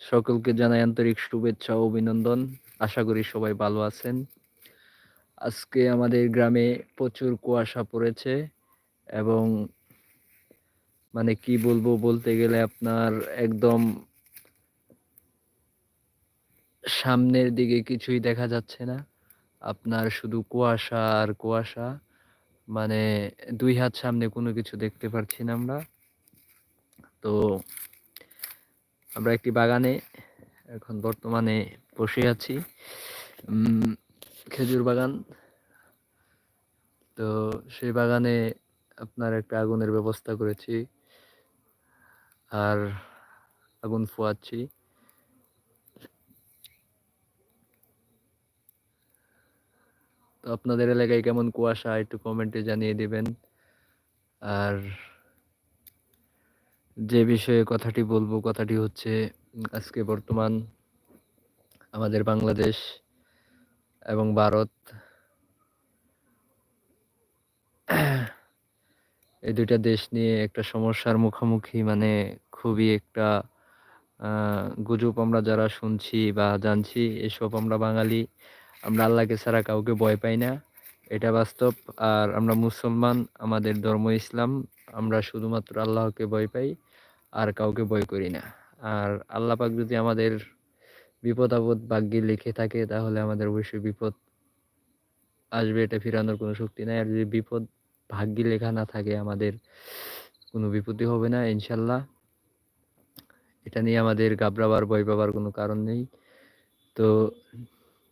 সকলকে জানাই আন্তরিক শুভেচ্ছা ও অভিনন্দন। আশা করি সবাই ভালো আছেন। আজকে আমাদের গ্রামে প্রচুর কুয়াশা পড়েছে এবং মানে কি বলব বলতে গেলে আপনার একদম সামনের দিকে কিছুই দেখা যাচ্ছে না। আপনার শুধু কুয়াশা আর কুয়াশা। মানে দুই হাত সামনে কোনো কিছু দেখতে পারছি না আমরা। তো আমরা একটি বাগানে এখন বর্তমানে বসে আছি। খেজুর বাগান। তো সেই বাগানে আপনার একটা আগুনের ব্যবস্থা করেছি। আর আগুন ফোয়াচ্ছি। তো আপনাদের এলাকায় কেমন কুয়াশা একটু কমেন্টে জানিয়ে দিবেন। আর যে বিষয়ে কথাটি বলব, কথাটি হচ্ছে, আজকে বর্তমান আমাদের বাংলাদেশ এবং ভারত এই দুইটা দেশ নিয়ে একটা সমস্যার মুখোমুখি মানে খুবই একটা গুজব আমরা যারা শুনছি বা জানছি, এসব আমরা বাঙালি, আমরা আল্লাহকে ছাড়া কাউকে ভয় পাই না। এটা বাস্তব। আর আমরা মুসলমান, আমাদের ধর্ম ইসলাম আমরা শুধুমাত্র আল্লাহকে ভয় পাই, আর কাউকে ভয় করি না। আর আল্লাহ পাক যদি আমাদের বিপদ আপদ ভাগ্যে লিখে থাকে, তাহলে আমাদের অবশ্যই বিপদ আসবে, এটা ফিরানোর কোনো শক্তি নাই। আর যদি বিপদ ভাগ্যে লেখা না থাকে, আমাদের কোনো বিপত্তি হবে না, ইনশাল্লাহ। এটা নিয়ে আমাদের গাবড়াবার ভয় পাবার কোনো কারণ নেই। তো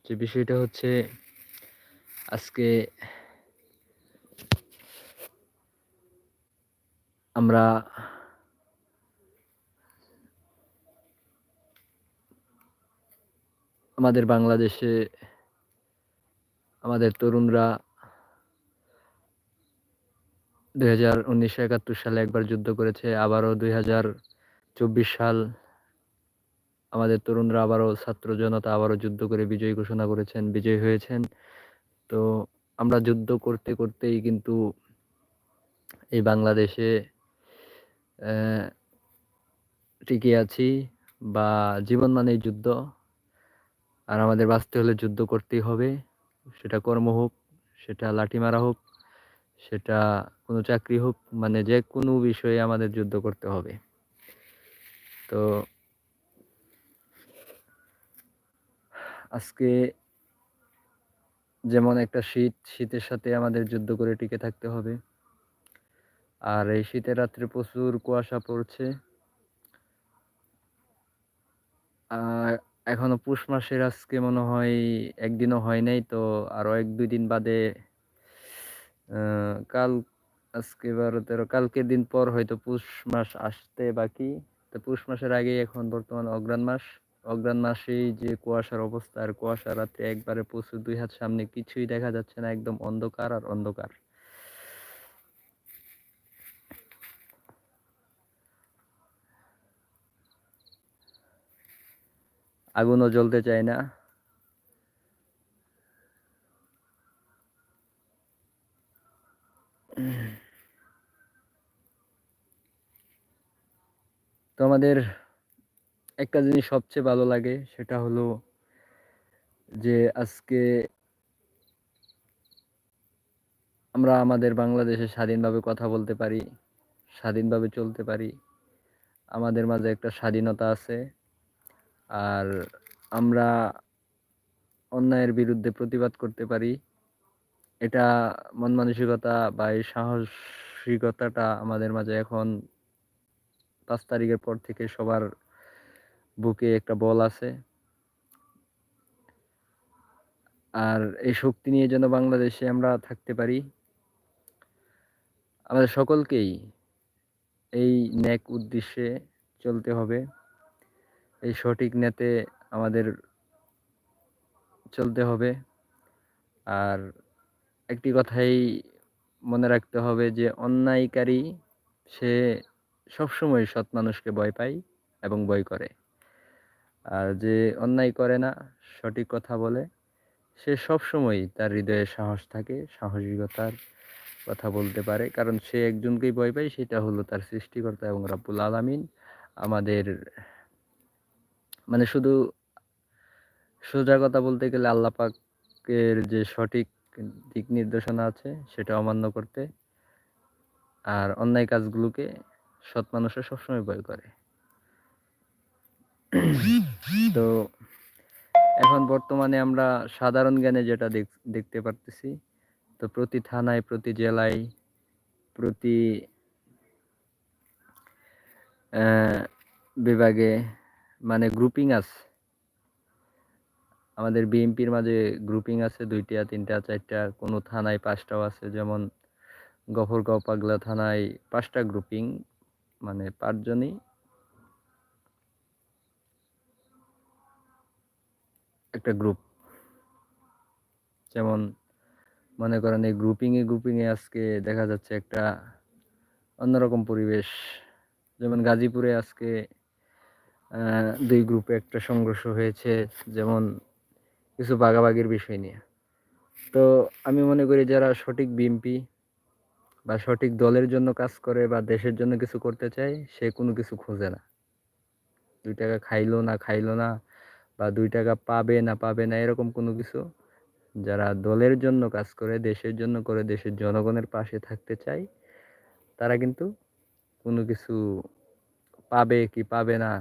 যে বিষয়টা হচ্ছে, আজকে আমরা আমাদের বাংলাদেশে আমাদের তরুণরা দুই হাজার উনিশশো একাত্তর সালে একবার যুদ্ধ করেছে, আবারও দুই হাজার চব্বিশ সাল আমাদের তরুণরা আবারও ছাত্র জনতা আবারও যুদ্ধ করে বিজয়ী ঘোষণা করেছেন, বিজয়ী হয়েছেন। তো আমরা যুদ্ধ করতে করতেই কিন্তু এই বাংলাদেশে টিকে আছি বা জীবন মানেই যুদ্ধ। আর আমাদের বাঁচতে হলে যুদ্ধ করতেই হবে। সেটা কর্ম হোক, সেটা লাঠি মারা হোক, সেটা কোনো চাকরি হোক মানে যে কোনো বিষয়ে আমাদের যুদ্ধ করতে হবে। তো আজকে যেমন একটা শীত, শীতের সাথে আমাদের যুদ্ধ করে টিকে থাকতে হবে। আর এই শীতের রাত্রে প্রচুর কুয়াশা পড়ছে। এখনও পুষ মাসের আজকে মনে হয় একদিনও হয় নাই, তো আরও এক দুই দিন বাদে কাল আজকে বারো তেরো কালকের দিন পর হয়তো পুষ মাস আসতে বাকি। তো পুষ মাসের আগে এখন বর্তমান অগ্রাণ মাস। অগ্রাণ মাসেই যে কুয়াশার অবস্থা আর কুয়াশা রাতে একবারে প্রচুর দুই হাত সামনে কিছুই দেখা যাচ্ছে না, একদম অন্ধকার আর অন্ধকার। আগুনও জ্বলতে চায় না। তো আমাদের একটা জিনিস সবচেয়ে ভালো লাগে, সেটা হলো যে আজকে আমরা আমাদের বাংলাদেশে স্বাধীনভাবে কথা বলতে পারি, স্বাধীনভাবে চলতে পারি। আমাদের মাঝে একটা স্বাধীনতা আছে। আর আমরা অন্যায়ের বিরুদ্ধে প্রতিবাদ করতে পারি। এটা মন মানসিকতা বা এই সাহসিকতাটা আমাদের মাঝে এখন পাঁচ তারিখের পর থেকে সবার বুকে একটা বল আছে। আর এই শক্তি নিয়ে যেন বাংলাদেশে আমরা থাকতে পারি, আমাদের সকলকেই এই ন্যাক উদ্দেশ্যে চলতে হবে। এই সঠিক নেতে আমাদের চলতে হবে। আর একটি কথাই মনে রাখতে হবে যে, অন্যায়কারী সে সবসময় সৎ মানুষকে ভয় পায় এবং ভয় করে। আর যে অন্যায় করে না, সঠিক কথা বলে, সে সবসময় তার হৃদয়ে সাহস থাকে, সাহসিকতার কথা বলতে পারে। কারণ সে একজনকেই ভয় পায়, সেটা হলো তার সৃষ্টিকর্তা এবং রাব্বুল আলামিন। আমাদের মানে শুধু সোজা কথা বলতে গেলে আল্লাহ পাকের যে সঠিক দিক নির্দেশনা আছে সেটা অমান্য করতে আর অন্যায় কাজগুলোকে সৎ মানুষের সবসময় ভয় করে। তো এখন বর্তমানে আমরা সাধারণ জ্ঞানে যেটা দেখতে পারতেছি তো প্রতি থানায় প্রতি জেলায় প্রতি বিভাগে মানে গ্রুপিং আছে। আমাদের বিএনপির মাঝে গ্রুপিং আছে দুইটা, তিনটা, চারটা, কোনো থানায় পাঁচটাও আছে। যেমন গফরগাঁও পাগলা থানায় পাঁচটা গ্রুপিং মানে পাঁচজনই। একটা গ্রুপ যেমন মনে করেন এই গ্রুপিংয়ে গ্রুপিংয়ে আজকে দেখা যাচ্ছে একটা অন্যরকম পরিবেশ। যেমন গাজীপুরে আজকে দুই গ্রুপে একটা সংঘর্ষ হয়েছে, যেমন কিছু বাগাবাগির বিষয় নিয়ে। তো আমি মনে করি যারা সঠিক বিএমপি বা সঠিক দলের জন্য কাজ করে বা দেশের জন্য কিছু করতে চায়, সে কোনো কিছু খোঁজে না। দুই টাকা খাইলো না খাইলো না বা দুই টাকা পাবে না পাবে না, এরকম কোনো কিছু যারা দলের জন্য কাজ করে, দেশের জন্য করে, দেশের জনগণের পাশে থাকতে চায়, তারা কিন্তু কোনো কিছু পাবে কি পাবে না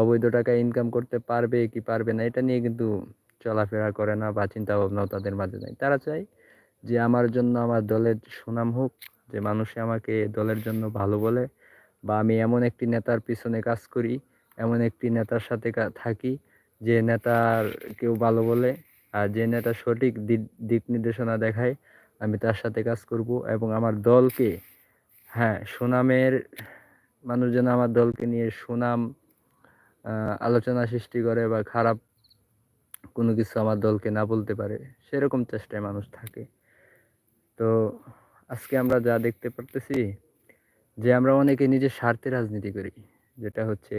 অবৈধ টাকা ইনকাম করতে পারবে কি পারবে না, এটা নিয়ে কিন্তু চলাফেরা করে না বা চিন্তা ভাবনাও তাদের মাঝে নাই। তারা চায় যে আমার জন্য আমার দলের সুনাম হোক, যে মানুষে আমাকে দলের জন্য ভালো বলে বা আমি এমন একটি নেতার পিছনে কাজ করি, এমন একটি নেতার সাথে থাকি, যে নেতার কেউ ভালো বলে আর যে নেতা সঠিক দিক নির্দেশনা দেখায়, আমি তার সাথে কাজ করব এবং আমার দলকে হ্যাঁ সুনামের মানুষ যেন আমার দলকে নিয়ে সুনাম আলোচনা সৃষ্টি করে বা খারাপ কোনো কিছু আমার দলকে না বলতে পারে, সেরকম চেষ্টায় মানুষ থাকে। তো আজকে আমরা যা দেখতে পারতেছি যে আমরা অনেকে নিজের স্বার্থে রাজনীতি করি, যেটা হচ্ছে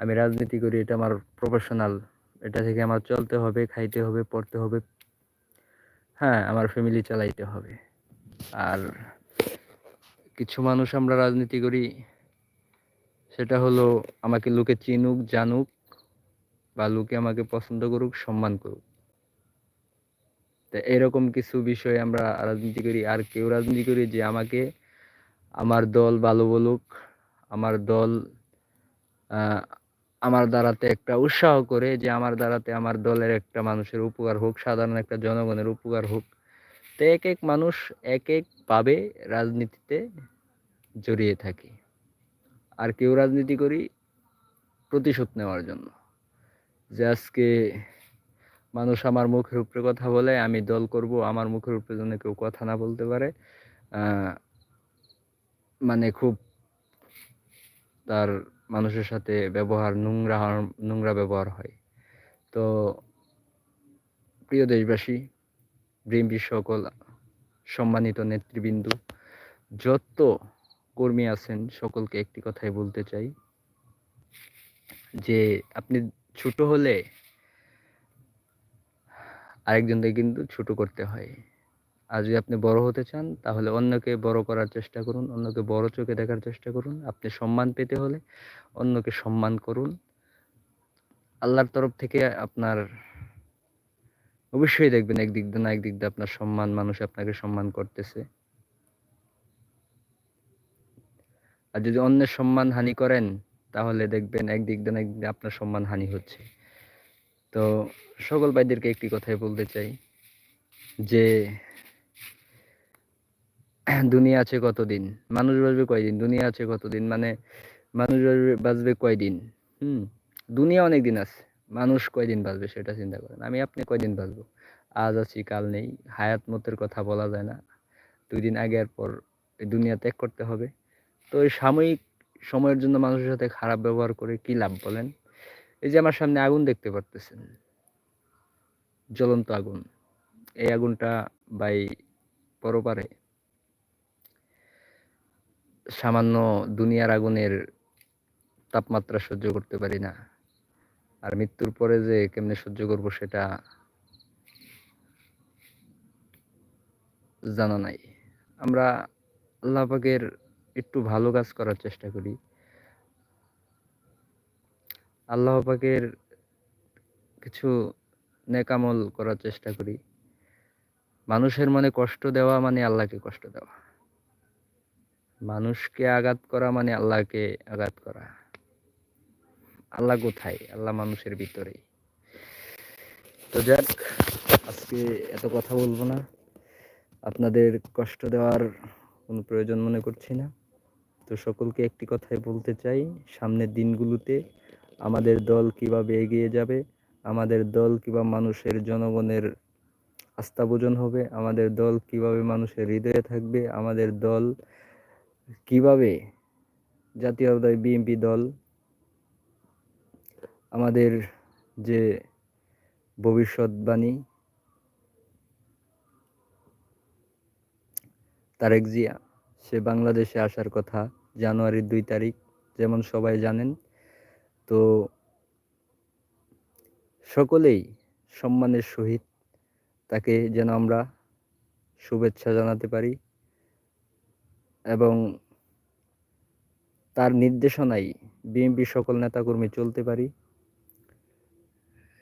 আমি রাজনীতি করি, এটা আমার প্রফেশনাল এটা থেকে আমার চলতে হবে, খাইতে হবে, পড়তে হবে হ্যাঁ আমার ফ্যামিলি চালাইতে হবে। আর কিছু মানুষ আমরা রাজনীতি করি সেটা হলো আমাকে লোকে চিনুক, জানুক বা লোকে আমাকে পছন্দ করুক, সম্মান করুক। তো এরকম কিছু বিষয়ে আমরা রাজনীতি করি। আর কেউ রাজনীতি করি যে আমাকে আমার দল ভালো বলুক, আমার দল আমার দ্বারাতে একটা উৎসাহ করে যে আমার দ্বারাতে আমার দলের একটা মানুষের উপকার হোক, সাধারণ একটা জনগণের উপকার হোক। তো এক এক মানুষ এক একভাবে রাজনীতিতে জড়িয়ে থাকে। আর কেউ রাজনীতি করি, প্রতিশোধ নেওয়ার জন্য। যে আজকে মানুষ আমার মুখের উপরে কথা বলে, আমি দল করব, আমার মুখের উপরে যেন কেউ কথা না বলতে পারে মানে খুব তার মানুষের সাথে ব্যবহার, নোংরা নোংরা ব্যবহার হয়। তো প্রিয় দেশবাসী বিএনপি সকল সম্মানিত নেতৃবৃন্দ, যত কর্মী আছেন, সকলকে একটি কথাই বলতে চাই। যে আপনি ছোট হলে আরেকজনকে কিন্তু ছোট করতে হয়। আর যদি আপনি বড় হতে চান, তাহলে অন্যকে বড় করার চেষ্টা করুন, অন্যকে বড় চোখে দেখার চেষ্টা করুন। আপনি সম্মান পেতে হলে অন্যকে সম্মান করুন। আল্লাহর তরফ থেকে আপনার অবশ্যই দেখবেন, একদিক দিয়ে না একদিক দিয়ে আপনার সম্মান, মানুষ আপনাকে সম্মান করতেছে। আর যদি অন্যের সম্মান হানি করেন, তাহলে দেখবেন একদিক দিয়ে না একদিক আপনার সম্মান হানি হচ্ছে। তো সকল ভাইদেরকে একটি কথাই বলতে চাই, যে দুনিয়া আছে কতদিন? মানুষ বাঁচবে কয়দিন? দুনিয়া আছে কতদিন? মানে মানুষ বাঁচবে কয়দিন? হুম, দুনিয়া অনেক দিন আছে। মানুষ কয়দিন বাঁচবে সেটা চিন্তা করেন। আমি আপনি কয়দিন বাঁচবো? আজ আছি, কাল নেই। হায়াত মতের কথা বলা যায় না। দুই দিন আগে আর পর এই দুনিয়া ত্যাগ করতে হবে। তো এই সাময়িক সময়ের জন্য মানুষের সাথে খারাপ ব্যবহার করে কি লাভ বলেন? এই যে আমার সামনে আগুন দেখতে পারতেছেন। জ্বলন্ত আগুন। এই আগুনটা বাই পরপারে সামান্য দুনিয়ার আগুনের তাপমাত্রা সহ্য করতে পারি না। আর মৃত্যুর পরে যে কেমনে সহ্য করব সেটা জানা নাই। আমরা আল্লাহ পাকের একটু ভালো কাজ করার চেষ্টা করি। আল্লাহ পাকের কিছু নেকামল করার চেষ্টা করি। মানুষের মনে কষ্ট দেওয়া মানে আল্লাহকে কষ্ট দেওয়া। মানুষকে আঘাত করা মানে আল্লাহকে আঘাত করা। আল্লাহ কোথায়? আল্লাহ মানুষের ভিতরেই তো যাক, আজকে এত কথা বলব না। আপনাদের কষ্ট দেওয়ার কোনো প্রয়োজন মনে করছি না। তো সকলকে একটি কথাই বলতে চাই, সামনের দিনগুলোতে আমাদের দল কীভাবে এগিয়ে যাবে, আমাদের দল কীভাবে মানুষের জনগণের আস্থা আস্থাভোজন হবে, আমাদের দল কীভাবে মানুষের হৃদয়ে থাকবে, আমাদের দল কীভাবে জাতীয়তাবাদী বিএনপি দল, আমাদের যে ভবিষ্যৎবাণী, তারেক জিয়া, সে বাংলাদেশে আসার কথা জানুয়ারির দুই তারিখ, যেমন সবাই জানেন। তো সকলেই সম্মানের সহিত তাকে যেন আমরা শুভেচ্ছা জানাতে পারি এবং তার নির্দেশনায় বিএনপি সকল নেতাকর্মী চলতে পারি,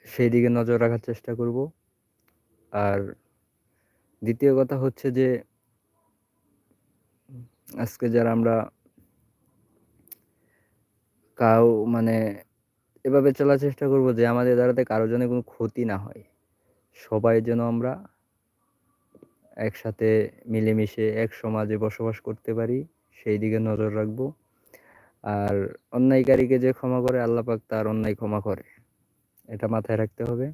সেই দিকে নজর রাখার চেষ্টা করব। আর দ্বিতীয় কথা হচ্ছে যে, আজকে যারা আমরা কাউ মানে এভাবে চলার চেষ্টা করব যে আমাদের দ্বারাতে কারও জন্য কোনো ক্ষতি না হয়। সবাই যেন আমরা একসাথে মিলেমিশে, এক সমাজে বসবাস করতে পারি, সেই দিকে নজর রাখব। আর অন্যায়কারীকে যে ক্ষমা করে আল্লাপাক তার অন্যায় ক্ষমা করে। এটা মাথায় রাখতে হবে।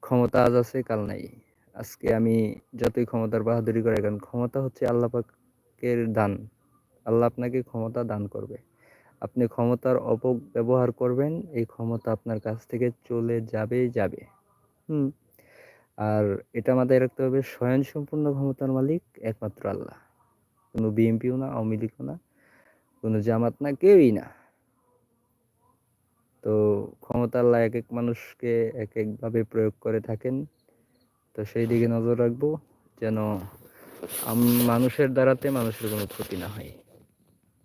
ক্ষমতা আজ আছে, কাল নাই। আজকে আমি যতই ক্ষমতার বাহাদুরি করে, কারণ ক্ষমতা হচ্ছে আল্লাপাকের দান। আল্লাহ আপনাকে ক্ষমতা দান করবে। আপনি ক্ষমতার অপব্যবহার করবেন, এই ক্ষমতা আপনার কাছ থেকে চলে যাবেই যাবে। হুম। আর এটা মাথায় রাখতে হবে স্বয়ং সম্পূর্ণ ক্ষমতার মালিক একমাত্র আল্লাহ। কোনো বিএমপিও না, আওয়ামী লীগও না, কোনো জামাত না, কেউই না। তো ক্ষমতা আল্লাহ এক এক মানুষকে এক একভাবে প্রয়োগ করে থাকেন। তো সেই দিকে নজর রাখব, যেন মানুষের দ্বারাতে মানুষের কোনো ক্ষতি না হয়।